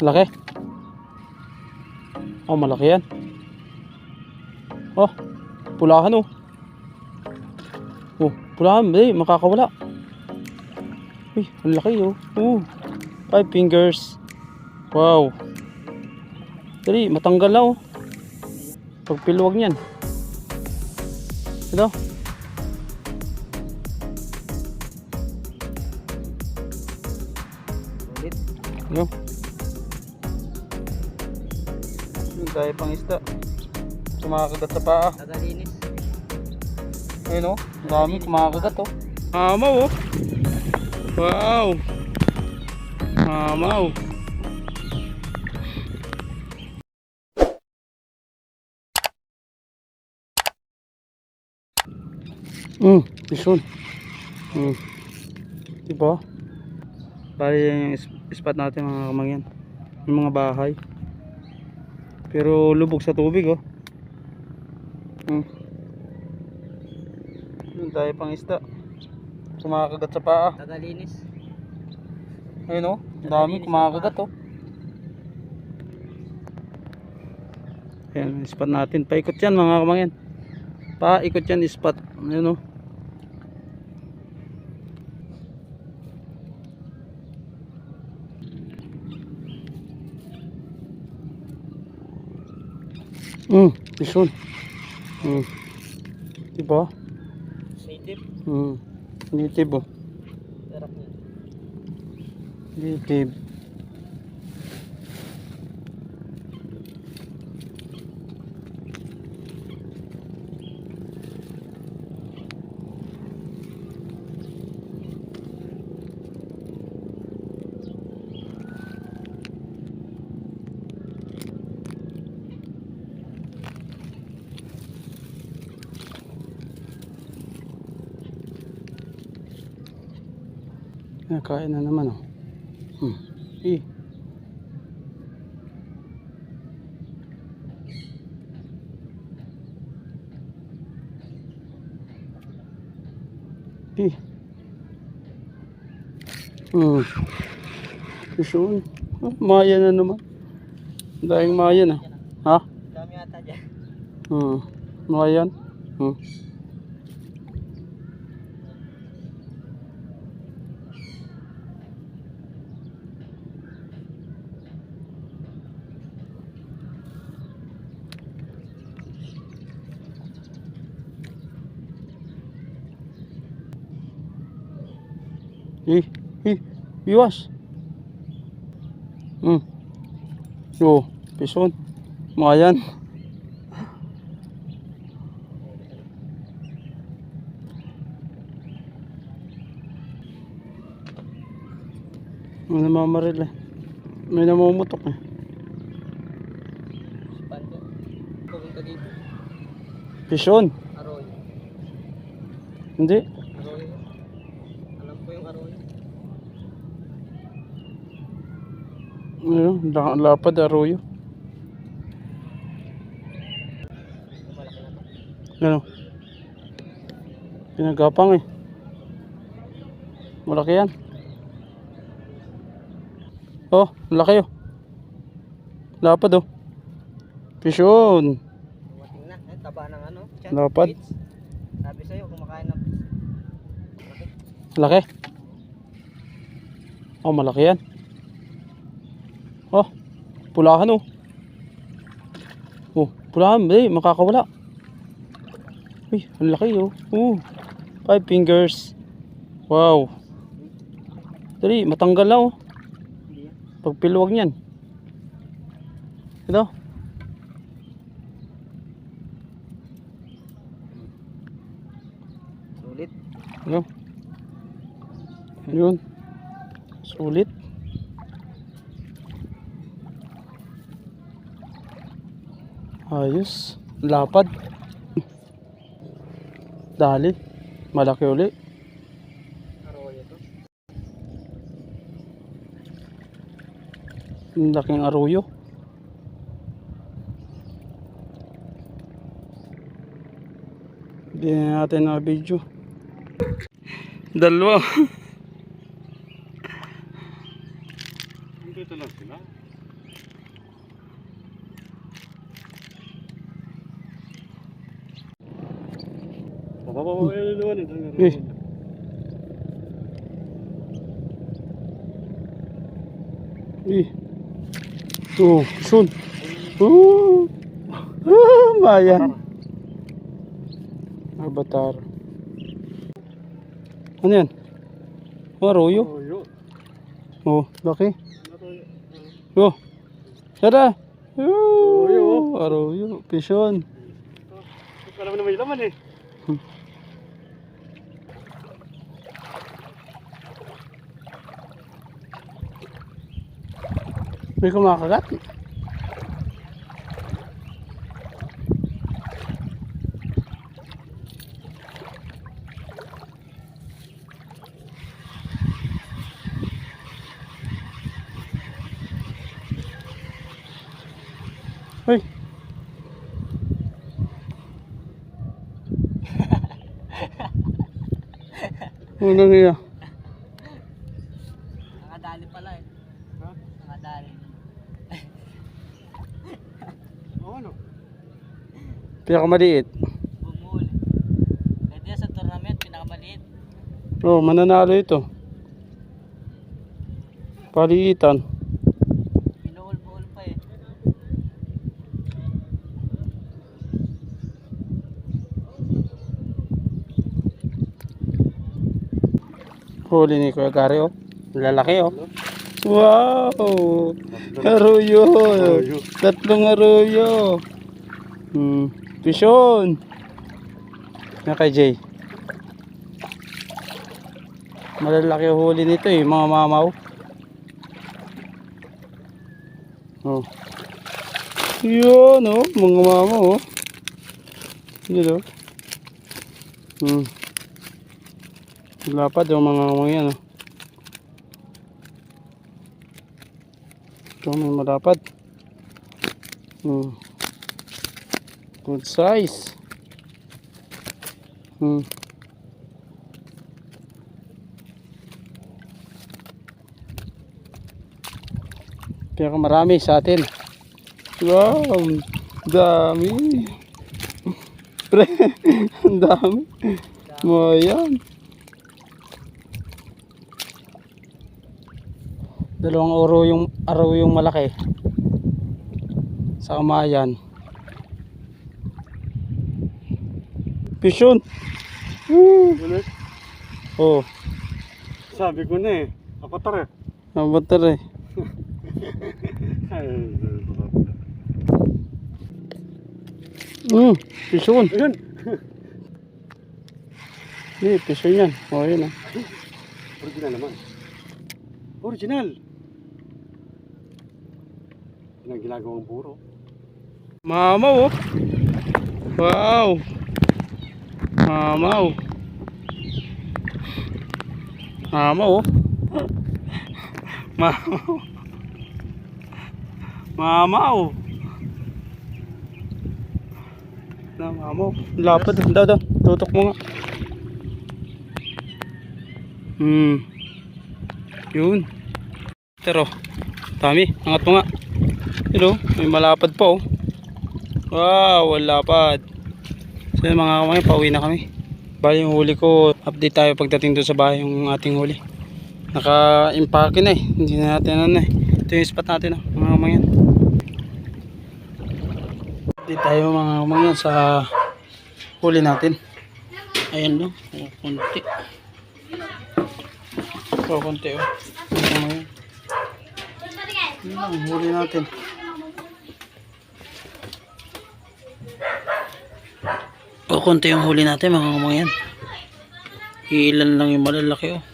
Laki. Oh, malaki yan. Oh, pulahan oh. Oh, pulahan. Eh, makakawala. Uy, ang laki oh. Oh, five fingers. Wow. Dali, matanggal na oh. Pagpiluwag niyan. Ito. Ulit. Tayo pang isda. Kumakagat sa paa. Tagalinis. Ayun oh. Ang dami kumakagat oh. Mamaw oh. Wow. Mamaw. Hmm, isun. Hmm. Diba? Bali yung spot natin mga kamangyan. Yung mga bahay. Pero lubog sa tubig oh. Hmm. Yun tayo pang isda. Kumakagat sa paa. Tagalinis. Ayun oh. Ang dami kumakagat oh. Ayan, spot natin. Paikot yan mga kamangyan. Paikot yan spot. Ayun oh. Hmm, isun. Hmm. Diba? Native. Hmm. Native oh. Native. Nakain na naman oh. Hmm. Eh. Eh. Hmm. Isun. Oh, maya na naman. Dahil maya na. Ha? Dami ata dyan. Hmm. Maya yan. Hmm. Eh, iwas. Hmm. Yo, pison. Mga yan. May namamaril eh. May namumutok eh. Pison. Aroy. Hindi. Aroy. Alam ko yung aroy. Ano, la- lapad arroyo. Malaki. Ano? Pinagapang eh. Malaki yan. Oh, laki oh. Lapad oh. Pison. Dumating na. Eh, taba ng ano. Chan. Lapad. Pits. Sabi sa'yo, kumakain ng. Malaki. Laki. Oh, malaki yan. Oh, pulahan oh. Oh, pulahan. Eh, makakawala. Uy, ang laki oh. Oh, five fingers. Wow. Dali, matanggal na oh. Pagpiluwag niyan. Ito. Sulit. Ano? Yun. Sulit. Ayos. Lapad. Dali. Malaki uli. Ang laking aruyo. Hindi na natin na video. Dalawa. eh, naman eh. Eh. Eh. Oh, sun. Oh. Ah, bayan. Avatar. Ano yan? Oh, arroyo. Oh, laki. Oh. Tara. Arroyo, Oh, arroyo. Pisyon. Alam mo na may laman eh. May kumakagat. Hoy. Ano niya? Nakadali pala eh. Ha? Nakadali. Oo? Pinakamaliit. Bumuli. Pwede sa tournament, pinakamaliit. Oh, mananalo ito. Paliitan. Binuul-buul pa eh. Huli ni Kuya Gary, oh. Lalaki, oh. Wow! Arroyo! Tatlong arroyo! Hmm. Pisyon! Na kay Jay. Malalaki huli nito eh, mga mamaw. Oh. Yun, oh. Mga mamaw, oh. Yun, oh. Hmm. Lapad yung mga mga yan. Oh. Ito may malapad. Hmm. Good size. Hmm. Kaya marami sa atin. Wow, dami. Pre, dami. Mo yan. Dalawang oro yung araw yung malaki. Sa kamayan. Woo! Ano eh? Oh, Sabi ko na eh. Avatar eh. nabatar eh. Hmm, pisyon. Ayun. Hindi, pisyon yan. Oh, yun ah. Original naman. Original. Ang ginagawang buro. Mamaw oh. Wow. Mamaw. Mamaw oh. Mamaw. Mamaw. Na mamaw. Lapad. Daw daw. Tutok mo nga. Hmm. Yun. Pero. Dami. Angat mo nga. Hello. May malapad pa oh. Wow, wala lapad. So mga kamay, pauwi na kami. Bali yung huli ko, update tayo pagdating doon sa bahay yung ating huli. Naka-impake na eh. Hindi na natin ano eh. Ito yung spot natin ah, mga kamay yan. Update tayo mga kamay yan sa huli natin. Ayan no, oh, konti. Oh, oh. Mga kamay yan. Lang, huli natin. O konti yung huli natin mga kamay yan. Ilan lang yung malalaki oh.